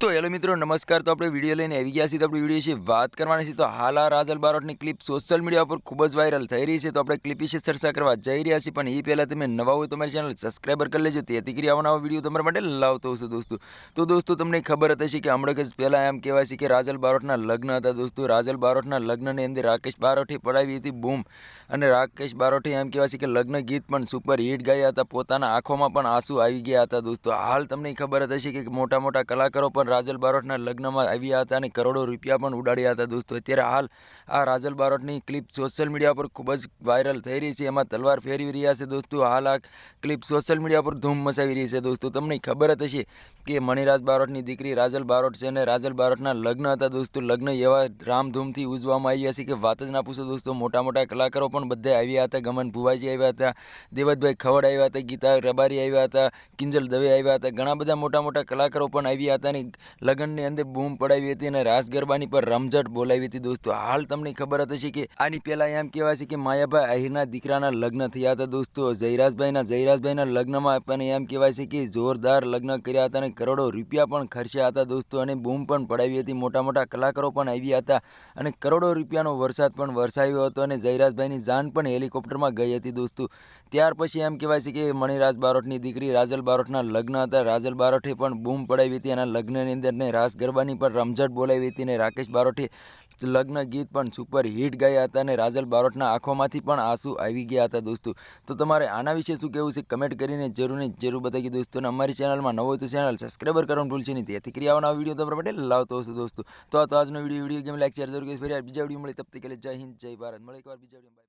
તો હેલો મિત્રો, નમસ્કાર. તો આપણે વીડિયો લઈને આવી ગયા છીએ. તો આપણે વીડિયો વિશે વાત કરવાની છે. તો હાલ રાજલ બારોટની ક્લિપ સોશિયલ મીડિયા પર ખૂબ જ વાયરલ થઈ રહી છે. તો આપણે ક્લિપ વિશે ચર્ચા કરવા જઈ રહ્યા છીએ. પણ એ પહેલાં તમે નવા હોય તમારી ચેનલ સબસ્ક્રાઈબર કરી લેજો. તેથી કરી આવા નવા વીડિયો તમારા માટે લાવતો હશે દોસ્તો. તો દોસ્તો, તમને ખબર હતી છે કે હમણાં જ પહેલાં એમ કહેવાય છે કે રાજલ બારોટના લગ્ન હતા, દોસ્તો. રાજલ બારોટના લગ્નની અંદર રાકેશ બારોટે પડાવી હતી, બૂમ. અને રાકેશ બારોટે એમ કહેવાય છે કે લગ્ન ગીત પણ સુપર હિટ ગાયા હતા. પોતાના આંખોમાં પણ આંસુ આવી ગયા હતા, દોસ્તો. હાલ તમને ખબર હતી છે કે મોટા મોટા કલાકારો પણ રાજલ બારોટના લગ્નમાં આવ્યા હતા અને કરોડો રૂપિયા પણ ઉડાડ્યા હતા દોસ્તો. અત્યારે હાલ આ રાજલ બારોટની ક્લિપ સોશિયલ મીડિયા પર ખૂબ જ વાયરલ થઈ રહી છે. એમાં તલવાર ફેરવી રહ્યા છે દોસ્તો. હાલ આ ક્લિપ સોશિયલ મીડિયા પર ધૂમ મચાવી રહી છે દોસ્તો. તમને ખબર જ હશે કે મણિરાજ બારોટની દીકરી રાજલ બારોટ છે અને રાજલ બારોટના લગ્ન હતા દોસ્તો. લગ્ન એવા રામધૂમથી ઉજવવામાં આવ્યા છે કે વાત જ ના પૂછો દોસ્તો. મોટા મોટા કલાકારો પણ બધા આવ્યા હતા. ગમન ભુવાજી આવ્યા હતા. દેવતભાઈ ખવડ આવ્યા હતા. ગીતા રબારી આવ્યા હતા. કિંજલ દવે આવ્યા હતા. ઘણા બધા મોટા મોટા કલાકારો પણ આવ્યા હતા અને લગ્નની અંદર બૂમ પડાવી હતી અને રાસ ગરબાની પર રમઝટ બોલાવી હતી. દોસ્તો, હાલ તમને ખબર હતી કે આની પહેલાં એમ કહેવાય છે કે માયાભાઈ આહિરના દીકરાના લગ્ન થયા હતા. દોસ્તો, જયરાજભાઈના જયરાજભાઈના લગ્નમાં પણ એમ કહેવાય છે કે જોરદાર લગ્ન કર્યા હતા અને કરોડો રૂપિયા પણ ખર્ચ્યા હતા દોસ્તો અને બૂમ પણ પડાવી હતી. મોટા મોટા કલાકારો પણ આવ્યા હતા અને કરોડો રૂપિયાનો વરસાદ પણ વરસાવ્યો હતો અને જયરાજભાઈની જાન પણ હેલિકોપ્ટરમાં ગઈ હતી દોસ્તો. ત્યાર પછી એમ કહેવાય છે કે મણિરાજ બારોટની દીકરી રાજલ બારોટના લગ્ન હતા. રાજલ બારોટે પણ બૂમ પડાવી હતી એના લગ્નની અંદર ને રાસ ગરબાની પણ રમઝટ બોલાવી હતી ને રાકેશ બારોટે લગ્ન ગીત પણ સુપર હિટ ગયા હતા અને રાજલ બારોટના આંખોમાંથી પણ આંસુ આવી ગયા હતા દોસ્તો. તો તમારે આના વિશે શું કહેવું છે કમેન્ટ કરીને જરૂર જરૂર બતાવી દોસ્તો અને અમારી ચેનલમાં નવો તો ચેનલ સબસ્ક્રાઈબર કરવાનું ભૂલશે નહીં. તેથી ક્રિયાઓના વીડિયો તમારા માટે લાવતો હશે દોસ્તો. તો આજનો video video game like share જરૂર કરીશ ફરી બીજા વીડિયો મળે. તબ તક જય હિન્દ, જય ભારત. મળે એકવાર બીજા વીડિયો